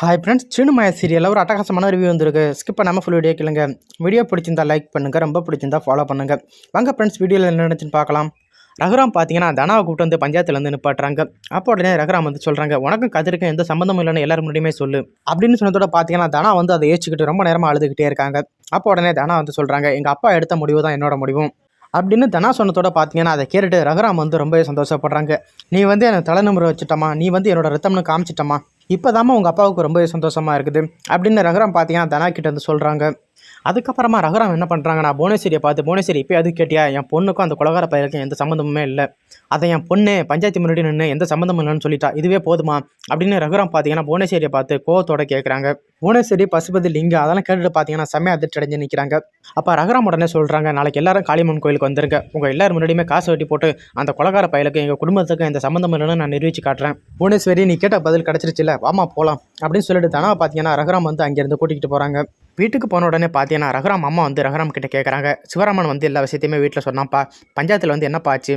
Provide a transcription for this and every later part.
Hi friends சின்னமாய சீரியலில் ஒரு அட்டகாசமான ரிவ்யூ வந்திருக்கு. ஸ்கிப் பண்ணாமல் ஃபுல் வீடியோ கேளுங்க. வீடியோ பிடிச்சிருந்தா லைக் பண்ணுங்கள் ரொம்ப பிடிச்சிருந்தா ஃபாலோ பண்ணுங்கள் வாங்க ஃப்ரெண்ட்ஸ் வீடியோவில் என்ன நினச்சின்னு பார்க்கலாம். ரகுராம் பார்த்தீங்கன்னா தனாவை கூப்பிட்டு வந்து பஞ்சாயத்துலேருந்து நிப்பாட்டுறாங்க. அப்போ உடனே ரகுராம் வந்து சொல்கிறாங்க உனக்கும் கதிருக்கும் எந்த சம்மந்தமும் இல்லைன்னு எல்லாரும் முன்னாடியுமே சொல்லு. அப்படின்னு சொன்னதோட பார்த்தீங்கன்னா தனா வந்து அதை ஏச்சிக்கிட்டு ரொம்ப நேரமாக அழுதுகிட்டே இருக்காங்க. அப்போ உடனே தனா வந்து சொல்கிறாங்க எங்கள் அப்பா எடுத்த முடிவு தான் என்னோட முடிவும். அப்படின்னு தனா சொன்னதோட பார்த்தீங்கன்னா அதை கேட்டுட்டு ரகுராம் வந்து ரொம்பவே சந்தோஷப்படுறாங்க. நீ வந்து எனக்கு தலைநம்பர் வச்சுட்டமா நீ வந்து என்னோட ரத்தம்னு காமிச்சிட்டமா இப்போதாம்மா உங்கள் அப்பாவுக்கு ரொம்பவே சந்தோஷமாக இருக்குது. அப்படின்னு ரகுராம் பார்த்தீங்கன்னா தனா கிட்ட வந்து சொல்கிறாங்க அதுக்கப்புறமா ரகுராம் என்ன பண்ணுறாங்கன்னா புவனேஸ்வரியை பார்த்து புவனேஸ்வரி இப்போ அது கேட்டியா? என் பொண்ணுக்கும் அந்த குலகார பயிருக்கும் எந்த சம்மந்தமுமே இல்லை. அதை என் பொண்ணு பஞ்சாயத்து முன்னாடி நின்று எந்த சம்மந்தமும் இல்லைன்னு சொல்லிட்டா. இதுவே போதுமா? அப்படின்னு ரகுராம் பார்த்தீங்கன்னா புவனேஸ்வரியை பார்த்து கோவத்தோட கேட்குறாங்க புவனேஸ்வரி பசுபதி லிங்க அதெல்லாம் கேட்டுட்டு பார்த்தீங்கன்னா செம்மையாக அதிர்ச்சி அடைஞ்சு நிற்கிறாங்க அப்போ ரகுராம் உடனே சொல்கிறாங்க நாளைக்கு எல்லாரும் காளியம்மன் கோயிலுக்கு வந்துருங்க. உங்கள் எல்லாரும் முன்னாடியுமே காசு வெட்டி போட்டு அந்த குலகார பயலுக்கு எங்கள் குடும்பத்துக்கு எந்த சம்மந்தம் இல்லைன்னு நான் நிரூபிச்சு காட்டுறேன். புவனேஸ்வரி நீ கேட்ட பதில் கிடச்சிருச்சுல வாமா போகலாம் அப்படின்னு சொல்லிட்டு தானா பார்த்தீங்கன்னா ரகுராம் வந்து அங்கேருந்து கூட்டிகிட்டு போகிறாங்க வீட்டுக்கு போன உடனே பார்த்தீங்கன்னா ரகுராம் அம்மா வந்து ரகுராம் கிட்டே கேட்குறாங்க சிவராமன் வந்து எல்லா விஷயத்தையுமே வீட்டில் சொன்னான்ப்பா. பஞ்சாயத்தில் வந்து என்னப்பா ஆச்சு?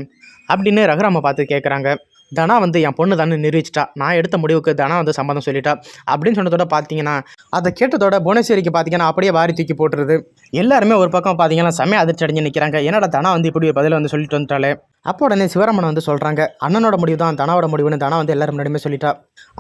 அப்படின்னு ரகுராமை பார்த்து கேட்குறாங்க தனா வந்து என் பொண்ணு தானே நிரூபிச்சிட்டா. நான் எடுத்த முடிவுக்கு தனா வந்து சம்மதம் சொல்லிட்டா. அப்படின்னு சொன்னதோட பார்த்தீங்கன்னா அதை கேட்டதோட புவனேஸ்வரிக்கு பார்த்தீங்கன்னா அப்படியே வாரி தூக்கி போட்டுருது. எல்லாருமே ஒரு பக்கம் பார்த்தீங்கன்னா செம்மையா அதிர்ச்சி அடைஞ்சு நிற்கிறாங்க என்னடா தனா வந்து இப்படி ஒரு பதில் வந்து சொல்லிட்டு வந்துட்டாலே அப்போ உடனே சிவராமன் வந்து சொல்கிறாங்க அண்ணனோட முடிவு தான் தனாவோட முடிவுன்னு தனா வந்து எல்லாரும் முன்னாடியுமே சொல்லிட்டா.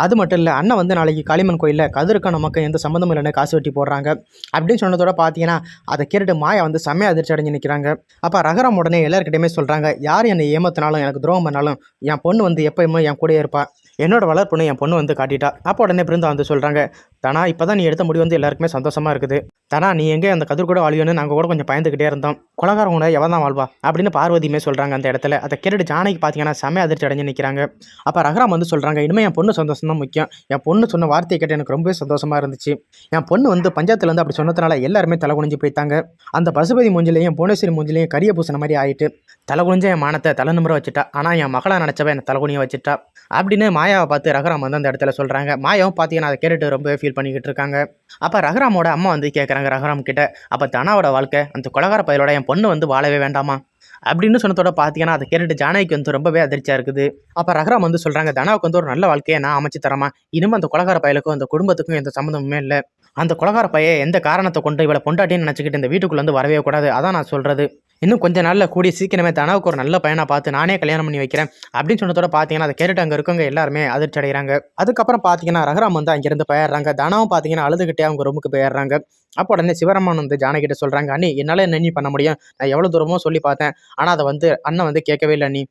அது மட்டும் இல்லை அண்ணன் வந்து நாளைக்கு காளிமன் கோயிலில் கதிருக்கும் நமக்கு எந்த சம்மந்தம் இல்லைன்னு காசு வெட்டி போடுறாங்க. அப்படின்னு சொன்னதோட பார்த்தீங்கன்னா அதை கேட்டுட்டு மாயா வந்து செம்மையா அதிர்ச்சி அடைஞ்சு நிற்கிறாங்க அப்போ ரகரம் உடனே எல்லாருக்கிட்டையுமே சொல்கிறாங்க யார் என்னை ஏமாத்தினாலும் எனக்கு துரோகம் பண்ணாலும் என் பொண்ணு வந்து எப்பயுமே என் கூடயே இருப்பாள் என்னோட வளர்ப்புன்னு என் பொண்ணு வந்து காட்டிட்டா. அப்போ உடனே பிருந்தா வந்து சொல்கிறாங்க தானா இப்போ தான் நீ எடுத்த முடிவு வந்து எல்லாருக்குமே சந்தோஷமாக இருக்குது. தானா நீ எங்கே அந்த கதிர் கூட வாழ்வியோன்னு நாங்கள் கூட கொஞ்சம் பயந்துக்கிட்டே இருந்தோம். குலகாரம் கூட எவன் தான் வாழ்வா? அப்படின்னு பார்வதியுமே சொல்கிறாங்க அந்த இடத்துல. அதை கேட்டுட்டு ஜானகி பார்த்தீங்கன்னா செம அதிர்ச்சி அடைஞ்சு நிற்கிறாங்க அப்போ ரகராம் வந்து சொல்கிறாங்க இனிமேல் என் பொண்ணு சந்தோஷம் தான் முக்கியம். என் பொண்ணு சொன்ன வார்த்தையை கேட்டு எனக்கு ரொம்பவே சந்தோஷமாக இருந்துச்சு. என் பொண்ணு வந்து பஞ்சாயத்தில் வந்து அப்படி சொன்னதுனால எல்லாருமே தலை குனிஞ்சு போயிட்டாங்க. அந்த பசுபதி மூஞ்சிலையும் புவனேஸ்வரி மூஞ்சிலையும் கரிய பூசின மாதிரி ஆயிட்டு தலை குனிஞ்ச என் மானத்தை தலை நிமிர வச்சுட்டா. ஆனால் என் மகளை நினச்சவன் என்னை தலை குனிய வச்சுட்டா. அப்படின்னு மாயாவை பார்த்து ரகுராம் வந்து அந்த இடத்துல சொல்கிறாங்க மாயாவும் பார்த்தீங்கன்னா அதை கேட்டுட்டு ரொம்பவே ஃபீல் பண்ணிக்கிட்டு இருக்காங்க. அப்போ ரகுராமோட அம்மா வந்து கேட்குறாங்க ரகுராம் கிட்ட அப்போ தனாவோட வாழ்க்கை அந்த கொலகார பயிலோட என் பொண்ணு வந்து வாழவே வேண்டாமா? அப்படின்னு சொன்னதோட பார்த்தீங்கன்னா அதை கேட்டுட்டு ஜானகிக்கு வந்து ரொம்பவே அதிர்ச்சியாக இருக்குது. அப்போ ரகுராம் வந்து சொல்கிறாங்க தனாவுக்கு வந்து ஒரு நல்ல வாழ்க்கையை நான் அமைச்சு தரமா இனிமே அந்த கொலகார பயலுக்கும் அந்த குடும்பத்துக்கும் எந்த சம்மந்தமுமே இல்லை. அந்த கொலகார பையன் எந்த காரணத்தை கொண்டு இவளை பொண்டாட்டின்னு நினச்சிக்கிட்டு இந்த வீட்டுக்குள்ளே வந்து வரவே கூடாது. அதான் நான் சொல்கிறது இன்னும் கொஞ்ச நாளில் கூடிய சீக்கிரமே தனாவுக்கு ஒரு நல்ல பையனாக பார்த்து நானே கல்யாணம் பண்ணி வைக்கிறேன் அப்படின்னு சொன்னதோட பார்த்தீங்கன்னா அதை கேட்டுட்டு அங்கே இருக்கவங்க எல்லாருமே அதிர்ச்சி அடைகிறாங்க. அதுக்கப்புறம் பார்த்தீங்கன்னா ரகுராம் வந்து அங்கேருந்து போயிடுறாங்க. தனாவும் பார்த்தீங்கன்னா அழுதுகிட்டே அவங்க ரூமுக்கு போயிடுறாங்க. அப்போ உடனே சிவராமன் வந்து ஜானகிட்ட சொல்கிறாங்க அண்ணி என்னால் என்ன நீ பண்ண முடியும்? நான் எவ்வளோ தூரமோ சொல்லி பார்த்தேன். ஆனால் அதை வந்து அண்ணன் வந்து கேட்கவே இல்லை நீ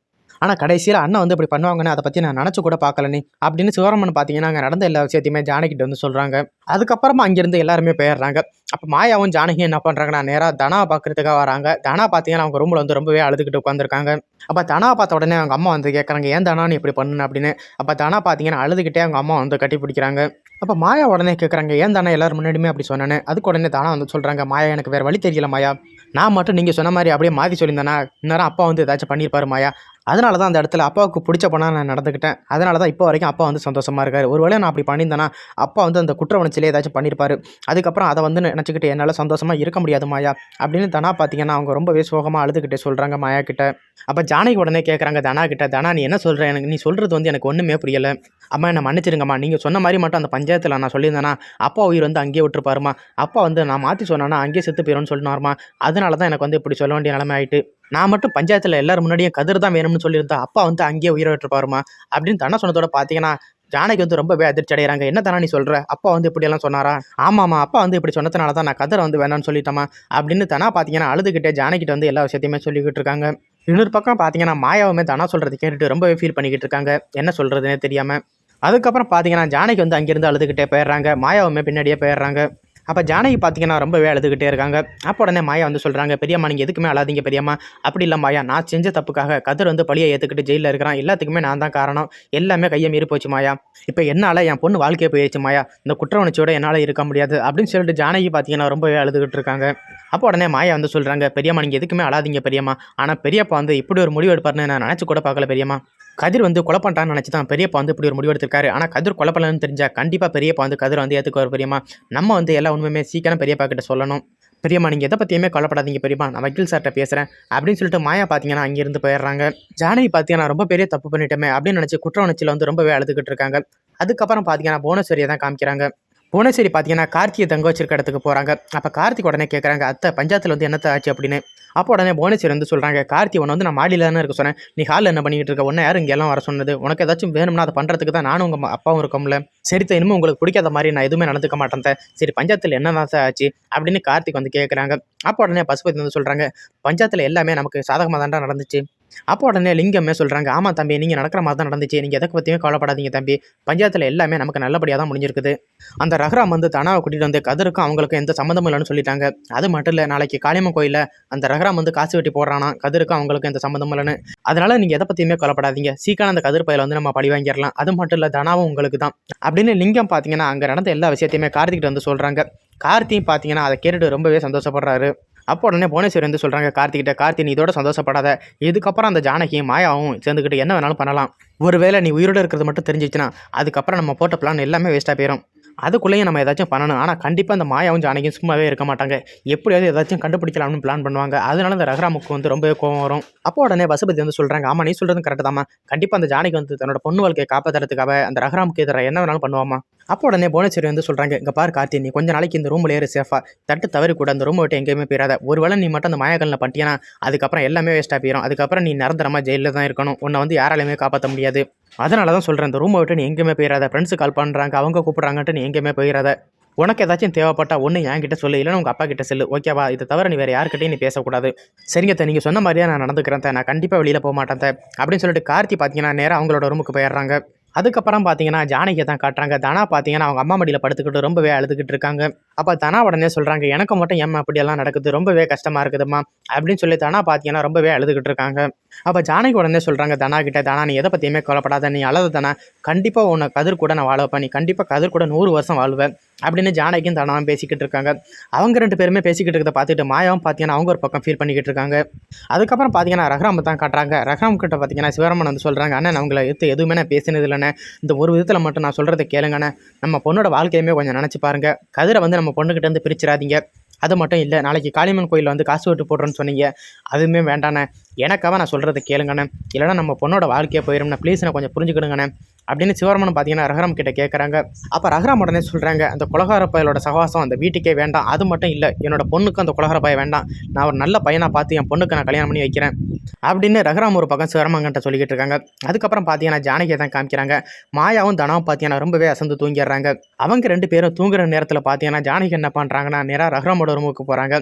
ஆனால் கடைசியில் அண்ணன் வந்து இப்படி பண்ணுவாங்கன்னு அதை பற்றி நான் நினச்சி கூட பார்க்கல நீ அப்படின்னு சிவராமன் பார்த்தீங்கன்னா அங்கே நடந்த எல்லா விஷயத்தையுமே ஜானகிட்ட வந்து சொல்கிறாங்க அதுக்கப்புறமா அங்கேருந்து எல்லாருமே போயிடுறாங்க. அப்போ மாயாவும் ஜானகியும் என்ன பண்ணுறாங்கன்னா நேராக தனாவை பார்க்குறதுக்காக வராங்க. தனா பார்த்தீங்கன்னா அவங்க ரூமில் வந்து ரொம்பவே அழுதுகிட்டு உட்காந்துருக்காங்க அப்போ தனா பார்த்த உடனே அவங்க அம்மா வந்து கேட்குறாங்க ஏன் தனா நீ இப்படி பண்ணுன அப்படின்னு. அப்போ தனா பார்த்தீங்கன்னா அழுதுகிட்டே அவங்க அம்மா வந்து கட்டி பிடிக்கிறாங்க. அப்போ மாயா உடனே கேட்குறாங்க ஏன் தானே எல்லாரும் முன்னாடியுமே அப்படி சொன்னேன்னு? அதுக்கு உடனே தானா வந்து சொல்கிறாங்க மாயா எனக்கு வேறு வழி தெரியல மாயா. நான் மட்டும் நீங்கள் சொன்ன மாதிரி அப்படியே மாற்றி சொல்லியிருந்தேன்னா இன்னும் அப்பா வந்து ஏதாச்சும் பண்ணியிருப்பாரு மாயா. அதனால தான் அந்த இடத்துல அப்பாவுக்கு பிடிச்ச பண்ணால் நான் நடந்துக்கிட்டேன். அதனால தான் இப்போ வரைக்கும் அப்பா வந்து சந்தோஷமாக இருக்கார். ஒருவேளை நான் அப்படி பண்ணியிருந்தேன்னா அப்பா வந்து அந்த குற்ற உணர்ச்சியிலே ஏதாச்சும் பண்ணியிருப்பாரு. அதுக்கப்புறம் அதை வந்து நினச்சிக்கிட்டு என்னால் சந்தோஷமாக இருக்க முடியாது மாயா அப்படின்னு தனா பார்த்தீங்கன்னா அவங்க ரொம்பவே சோகமாக அழுதுகிட்டே சொல்கிறாங்க மாயா கிட்ட. அப்போ ஜானகி உடனே கேட்குறாங்க தனா கிட்ட தனா நீ என்ன சொல்கிற எனக்கு நீ சொல்கிறது வந்து எனக்கு ஒன்றுமே புரியலை. அம்மா என்னை மன்னிச்சிருங்கம்மா. நீங்கள் சொன்ன மாதிரி மட்டும் அந்த பஞ்சாயத்தில் நான் சொல்லியிருந்தேன்னா அப்பா உயிர் வந்து அங்கேயே விட்டுருப்பாருமா அப்பா வந்து நான் மாற்றி சொன்னேன்னா அங்கேயே செத்து போயிடும்னு சொன்னாருமா அதனால தான் எனக்கு வந்து இப்படி சொல்ல வேண்டிய நிலைமை ஆயிட்டு நான் மட்டும் பஞ்சாயத்தில் எல்லாரும் முன்னாடியும் கதிர் தான் வேணும்னு சொல்லியிருந்தா அப்பா வந்து அங்கேயே உயிரை விட்டுருப்பாருமா? அப்படின்னு தன சொன்னதோட பார்த்தீங்கன்னா ஜானகி வந்து ரொம்பவே அதிர்ச்சி அடைகிறாங்க என்ன தானே நீ சொல்கிற அப்பா வந்து இப்படியெல்லாம் சொன்னாரா? ஆமாம்மா அப்பா வந்து இப்படி சொன்னதுனால தான் நான் கதரை வந்து வேணாம்னு சொல்லிட்டேமா அப்படின்னு தனா பார்த்தீங்கன்னா அழுதுகிட்டே ஜானகிட்ட வந்து எல்லா விஷயத்தையுமே சொல்லிக்கிட்டு இருக்காங்க. இன்னொரு பக்கம் பார்த்தீங்கன்னா மாயாவுமே தனா சொல்கிறது கேட்டுட்டு ரொம்பவே ஃபீல் பண்ணிக்கிட்டு இருக்காங்க. என்ன சொல்கிறதுனே தெரியாமல் அதுக்கப்புறம் பார்த்தீங்கன்னா ஜானகி வந்து அங்கேருந்து அழுதுகிட்டே போயிடுறாங்க. மாயாவுமே பின்னாடியே போயிடுறாங்க. அப்போ ஜானகி பார்த்தீங்கன்னா ரொம்பவே அழுதுகிட்டே இருக்காங்க. அப்போ உடனே மாயா வந்து சொல்கிறாங்க பெரியம்மா நீங்கள் எதுக்குமே அழாதீங்க பெரியம்மா. அப்படி இல்லை மாயா நான் செஞ்ச தப்புக்காக கதிர் வந்து பழியை ஏற்றுக்கிட்டு ஜெயிலில் இருக்கிறான். எல்லாத்துக்குமே நான் தான் காரணம். எல்லாமே கையை மீறி போச்சு மாயா. இப்போ என்னால் என் பொண்ணு வாழ்க்கையை போயிடுச்சு மாயா. இந்த குற்ற உணர்ச்சியோட என்னால் இருக்க முடியாது. அப்படின்னு சொல்லிட்டு ஜானகி பார்த்தீங்கன்னா ரொம்பவே அழுதுகிட்டு இருக்காங்க. அப்போ உடனே மாயா வந்து சொல்கிறாங்க பெரியம்மா நீங்கள் எதுக்குமே அழாதீங்க பெரியம்மா. ஆனால் பெரியப்பா வந்து இப்படி ஒரு முடிவு எடுப்பார்னு நான் நினச்சி கூட பார்க்கல பெரியம்மா. கதிர் வந்து கொலை நினச்சி தான் பெரியப்பா வந்து இப்படி ஒரு முடிவு எடுத்திருக்காரு. ஆனால் கதிர் கொலை பண்ணலன்னு கண்டிப்பாக பெரியப்பா வந்து கதிர் வந்து ஏற்றுக்குவார் பெரியம்மா. நம்ம வந்து எல்லா உண்மையுமே சீக்கிரம் பெரியப்பா கிட்ட சொல்லணும். பெரியம்மா நீங்கள் எதை பற்றியுமே கொல்லப்படாதீங்க பெரியம்மா. நான் வக்கீல் சார்கிட்ட பேசுகிறேன் அப்படின்னு சொல்லிட்டு மாயா பார்த்தீங்கன்னா அங்கேருந்து போயிடுறாங்க. ஜானகி பார்த்தீங்கன்னா ரொம்ப பெரிய தப்பு பண்ணிட்டோமே அப்படின்னு நினச்சி குற்ற உணர்ச்சியில் வந்து ரொம்பவே அழுதுகிட்டு இருக்காங்க. அதுக்கப்புறம் பார்த்தீங்கன்னா புவனேஸ்வரியை தான் காமிக்கிறாங்க. புவனேஸ்வரி பார்த்தீங்கன்னா கார்த்தியை தங்க வச்சிருக்க இடத்துக்கு போகிறாங்க அப்போ கார்த்திக் உடனே கேட்குறாங்க அத்தை பஞ்சாயத்தில் வந்து என்னத்த ஆச்சு அப்படின்னு? அப்போ உடனே புவனேஸ்வரி வந்து சொல்கிறாங்க கார்த்தி உன்னை வந்து நான் மாடியில் தானே இருக்க சொன்னேன். நீ ஹாலில் என்ன பண்ணிக்கிட்டு இருக்க? உன்ன யாரும் இங்கெல்லாம் வர சொன்னது? உனக்கு ஏதாச்சும் வேணும்னா அதை பண்ணுறதுக்கு தான் நானும் உங்கள் அப்பாவும் இருக்கோம்ல. சரி தான் இனிமேல் உங்களுக்கு பிடிக்காத மாதிரி நான் எதுவுமே நடந்துக்க மாட்டேன் சரி பஞ்சாயத்தில் என்ன தான் சார் ஆச்சு? அப்படின்னு கார்த்திக் வந்து கேட்குறாங்க அப்போ உடனே பசுபதி வந்து சொல்கிறாங்க பஞ்சாயத்தில் எல்லாமே நமக்கு சாதகமாக தான்டா நடந்துச்சு. அப்போ உடனே லிங்கமே சொல்கிறாங்க ஆமாம் தம்பி நீங்கள் நடக்கிற மாதிரி தான் நடந்துச்சு. நீங்கள் எதை பற்றியுமே கவலைப்படாதீங்க தம்பி. பஞ்சாயத்தில் எல்லாமே நமக்கு நல்லபடியாக தான் முடிஞ்சிருக்குது. அந்த ரகுராம் வந்து தனாவை கூட்டிகிட்டு வந்து கதிருக்கும் அவங்களுக்கும் எந்த சம்மந்தமும் இல்லைன்னு சொல்லிட்டாங்க. அது மட்டும் இல்லை நாளைக்கு காளியம்மன் கோயிலில் அந்த ரகுராம் வந்து காசு வெட்டி போடுறானா கதிருக்கும் அவங்களுக்கும் எந்த சம்மந்தமும் இல்லைன்னு. அதனால் நீங்கள் எதை பற்றியுமே கவலைப்படாதீங்க. சீக்கிரம் அந்த கதிர் பயில வந்து நம்ம பழி வாங்கிடலாம். அது மட்டும் இல்லை தனாவும் உங்களுக்கு தான். அப்படின்னு லிங்கம் பார்த்தீங்கன்னா அங்கே நடந்த எல்லா விஷயத்தையுமே கார்த்திகிட்ட வந்து சொல்கிறாங்க கார்த்தியும் பார்த்தீங்கன்னா அதை கேட்டுட்டு ரொம்பவே சந்தோஷப்படுறாரு. அப்போ உடனே புவனேஸ்வரி வந்து சொல்கிறாங்க கார்த்திகிட்ட கார்த்தி நீ இதோட சந்தோஷப்படாத. இதுக்கப்புறம் அந்த ஜானகியும் மாயாவும் சேர்ந்துக்கிட்டு என்ன வேணாலும் பண்ணலாம். ஒருவேளை நீ உயிரோடு இருக்கிறது மட்டும் தெரிஞ்சிச்சுன்னா அதுக்கப்புறம் நம்ம போட்ட பிளான் எல்லாமே வேஸ்ட்டாக போயிடும் அதுக்குள்ளேயும் நம்ம ஏதாச்சும் பண்ணணும். ஆனால் கண்டிப்பாக அந்த மாயாவும் ஜானகியும் சும்மாவே இருக்க மாட்டாங்க. எப்படியாவது ஏதாச்சும் கண்டுபிடிக்கலாம்னு பிளான் பண்ணுவாங்க. அதனால அந்த ரகராமுக்கு வந்து ரொம்பவே கோவம் வரும். அப்போ உடனே பசுபதி வந்து சொல்கிறாங்க ஆமாம் நீ சொல்கிறது கரெக்ட் தாம்மா. கண்டிப்பாக அந்த ஜானகி வந்து தன்னோட பொண்ணு வாழ்க்கையை காப்பாற்றுறதுக்காக அந்த ரகராமுக்கு எதிராக என்ன வேணாலும் பண்ணுவாமா அப்போ உடனே புவனேஸ்வரி வந்து சொல்கிறாங்க இங்கே பாரு கார்த்தி நீ கொஞ்ச நாளைக்கு இந்த ரூமில் ஏறு சேஃபாக தட்டு தவறி கூட அந்த ரூமை விட்டு எங்கேயுமே போயிடாத ஒருவேளை நீ மட்டும் அந்த மாயாக்கல்ல பண்ணிட்டீங்கன்னா அதுக்கப்புறம் எல்லாமே வேஸ்ட்டாக போயிடும் அதுக்கப்புறம் நீ நிரந்தரமாக ஜெயிலில் தான் இருக்கணும். உன்னை வந்து யாராலையுமே காப்பாற்ற முடியாது. அதனால தான் சொல்கிறேன் இந்த ரூமை விட்டு நீ எங்கேயுமே போயிடாத ஃப்ரெண்ட்ஸு கால் பண்ணுறாங்க அவங்க கூப்பிட்றாங்கன்ட்டு நீ எங்கேயுமே போயிடாத உனக்கு ஏதாச்சும் தேவைப்பட்டா ஒன்று என்கிட்ட சொல்லு இல்லைன்னா உங்கள் அப்பா கிட்ட சொல்லு. ஓகேவா இதை தவிர நீ வேறு யார்கிட்டையும் நீ பேசக்கூடாது. சரிங்க தே நீங்கள் சொன்ன மாதிரியே நான் நடந்துக்கிறேன் நான் கண்டிப்பாக வெளியில் போக மாட்டேன் அப்படின்னு சொல்லிட்டு கார்த்தி பார்த்தீங்கன்னா நேராக அவங்களோட ரூமுக்கு போயிடுறாங்க. அதுக்கப்புறம் பார்த்தீங்கன்னா ஜானகியை தான் காட்டுறாங்க. தனா பார்த்தீங்கன்னா அவங்க அம்மா மடியில் படுத்துக்கிட்டு ரொம்பவே அழுதுகிட்டு இருக்காங்க. அப்போ தனா உடனே சொல்கிறாங்க எனக்கு மட்டும் ஏம்மா அப்படியெல்லாம் நடக்குது? ரொம்பவே கஷ்டமாக இருக்குதும்மா. அப்படின்னு சொல்லி தனா பார்த்தீங்கன்னா ரொம்பவே அழுதுகிட்டு இருக்காங்க. அப்போ ஜானகி உடனே சொல்கிறாங்க தனா கிட்ட தனா நீ எதை பற்றியுமே கொலப்படாத நீ அழகு தானே? கண்டிப்பாக உன்னை கதிர் கூட நான் வாழ வைப்பேன் நீ கண்டிப்பாக கதிர் கூட நூறு வருஷம் வாழ்வேன் அப்படின்னு ஜானகியும் தனாவும் பேசிக்கிட்டு இருக்காங்க. அவங்க ரெண்டு பேருமே பேசிக்கிட்டு இருக்கிறத பார்த்துட்டு மாயாவும் பார்த்தீங்கன்னா அவங்க ஒரு பக்கம் ஃபீல் பண்ணிக்கிட்டு இருக்காங்க. அதுக்கப்புறம் பார்த்தீங்கன்னா ரகுராம் தான் காட்டுறாங்க. ரகுராம் கிட்ட பார்த்தீங்கன்னா சிவராமன் வந்து சொல்கிறாங்க அண்ணன் அவங்கள எடுத்து எதுவுமே நான் பேசினது இல்லைண்ணே. இந்த ஒரு விதத்தில் மட்டும் நான் சொல்கிறத கேளுங்கண்ணே நம்ம பொண்ணோட வாழ்க்கையுமே கொஞ்சம் நினச்சி பாருங்க. கதிரை வந்து நம்ம பொண்ணுக்கிட்ட இருந்து பிரிச்சிடாதீங்க. அது மட்டும் இல்லை நாளைக்கு காளியம்மன் கோயிலில் வந்து காசு விட்டு போடுறோன்னு சொன்னீங்க. அதுவுமே வேண்டாண்ணே எனக்காக நான் சொல்கிறத கேளுங்கண்ணே. இல்லைன்னா நம்ம பொண்ணோட வாழ்க்கையே போயிடும்ண்ணே ப்ளீஸ் நான் கொஞ்சம் புரிஞ்சுக்கிடுங்கண்ணே. அப்படின்னு சிவராமன் பார்த்தீங்கன்னா ரகுராம் கிட்ட கேட்குறாங்க அப்போ ரகுராம் உடனே சொல்கிறாங்க அந்த குலகார பயலோட சகவாசம் அந்த வீட்டுக்கே வேண்டாம். அது மட்டும் இல்லை என்னோட பொண்ணுக்கு அந்த குலகார பய வேண்டாம். நான் ஒரு நல்ல பையனாக பார்த்து என் பொண்ணுக்கு நான் கல்யாணம் பண்ணி வைக்கிறேன். அப்படின்னு ரகுராம் ஒரு பக்கம் சிவராமன்கிட்ட சொல்லிக்கிட்டு இருக்காங்க. அதுக்கப்புறம் பார்த்தீங்கன்னா ஜானகியை தான் காமிக்கிறாங்க. மாயாவும் தனாவும் பார்த்தீங்கன்னா ரொம்பவே அசந்து தூங்கிடுறாங்க. அவங்க ரெண்டு பேரும் தூங்குற நேரத்தில் பார்த்தீங்கன்னா ஜானகி என்ன பண்ணுறாங்கன்னா நேராக ரகுராமோட ரூமுக்கு போகிறாங்க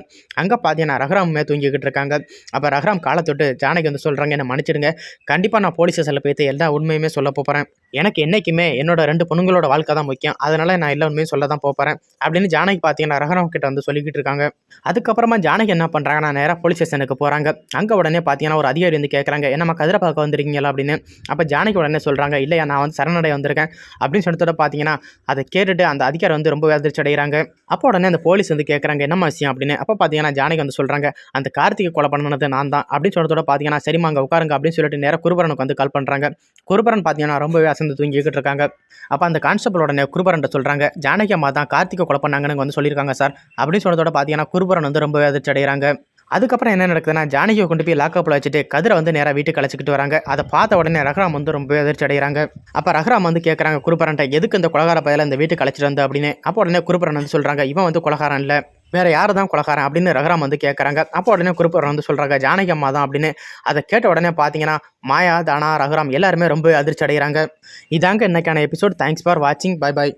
அங்கே பார்த்தீங்கன்னா ரகுராமுமே தூங்கிக்கிட்டு இருக்காங்க. அப்போ ரகுராம் காலை தொட்டு ஜானகி வந்து சொல்கிறாங்க என்ன மன்னிச்சிடுங்க. கண்டிப்பாக நான் போலீஸ் ஸ்டேஷனில் போய்த்து எல்லா உண்மையுமே சொல்ல போகிறேன் எனக்கு என்றைக்குமே என்னோட ரெண்டு பொண்ணுங்களோட வாழ்க்கை தான் முக்கியம். அதனால நான் எல்லா உண்மையும் சொல்ல தான் போகிறேன் அப்படின்னு ஜானகி பார்த்தீங்கன்னா ரகரம் கிட்ட வந்து சொல்லிக்கிட்டு இருக்காங்க. அதுக்கப்புறமா ஜானகி என்ன பண்ணுறாங்கன்னா நேராக போலீஸ் ஸ்டேஷனுக்கு போகிறாங்க அங்கே உடனே பார்த்தீங்கன்னா ஒரு அதிகாரி வந்து கேட்குறாங்க என்னம்மா கதிரை பார்க்க வந்திருக்கீங்களா? அப்படின்னு. அப்போ ஜானகி உடனே சொல்கிறாங்க இல்லையா நான் வந்து சரணடை வந்திருக்கேன். அப்படின்னு சொன்னதோட பார்த்தீங்கன்னா அதை கேட்டுட்டு அந்த அதிகாரி வந்து ரொம்ப அதிர்ச்சி அடைகிறாங்க அப்போ உடனே அந்த போலீஸ் வந்து கேட்குறாங்க என்ன விஷயம்? அப்படின்னு. அப்போ பார்த்தீங்கன்னா ஜானகி வந்து சொல்கிறாங்க அந்த கார்த்திகை கொலை பண்ணது நான் தான். அப்படின்னு சொன்னதோட பார்த்தீங்கன்னா சரிம்மா அங்கே உட்காருங்க. அப்படின்னு சொல்லிட்டு நேராக குருபரனுக்கு வந்து கால் பண்ணுறாங்க குருபரன் பார்த்தீங்கன்னா ரொம்பவே அசந்து தூங்கிக்கிட்டு இருக்காங்க அப்போ அந்த கான்ஸ்டபிள் உடனே குருபரன்ட்ட சொல்கிறாங்க ஜானகி அம்மா தான் கார்த்திகை கொலை பண்ணாங்கன்னு வந்து சொல்லியிருக்காங்க சார். அப்படின்னு சொன்னதோட பார்த்தீங்கன்னா குருபரன் வந்து ரொம்பவே அதிர்ச்சி அடைகிறாங்க. அதுக்கப்புறம் என்ன நடக்குதுன்னா ஜானகியை கொண்டு போய் லாக்கப்பில் வச்சுட்டு கதிரை வந்து நேராக வீட்டுக்கு அழைச்சிக்கிட்டு வராங்க. அதை பார்த்த உடனே ரஹ்ராம் வந்து ரொம்ப அதிர்ச்சி அடைகிறாங்க. அப்போ ரஹ்ராம் வந்து கேட்குறாங்க குருபரன்ட்ட எதுக்கு இந்த கொலகார பதில இந்த வீட்டுக்கு அழைச்சிட்டு வந்து? அப்படின்னு. அப்போ உடனே குருபரன் வந்து சொல்கிறாங்க இவன் வந்து கொலகாரன் இல்லை. வேற யார் தான் கொலகாரன் அப்படின்னு ரகுராம் வந்து கேட்குறாங்க அப்போ உடனே குருபரன் வந்து சொல்கிறாங்க ஜானகி அம்மா தான் அப்படின்னு. அதை கேட்ட உடனே பார்த்தீங்கன்னா மாயா தானா ரகுராம் எல்லாருமே ரொம்ப அதிர்ச்சி அடைகிறாங்க இதாங்க இன்னைக்கான எபிசோட் தேங்க்ஸ் ஃபார் வாட்சிங் பை பை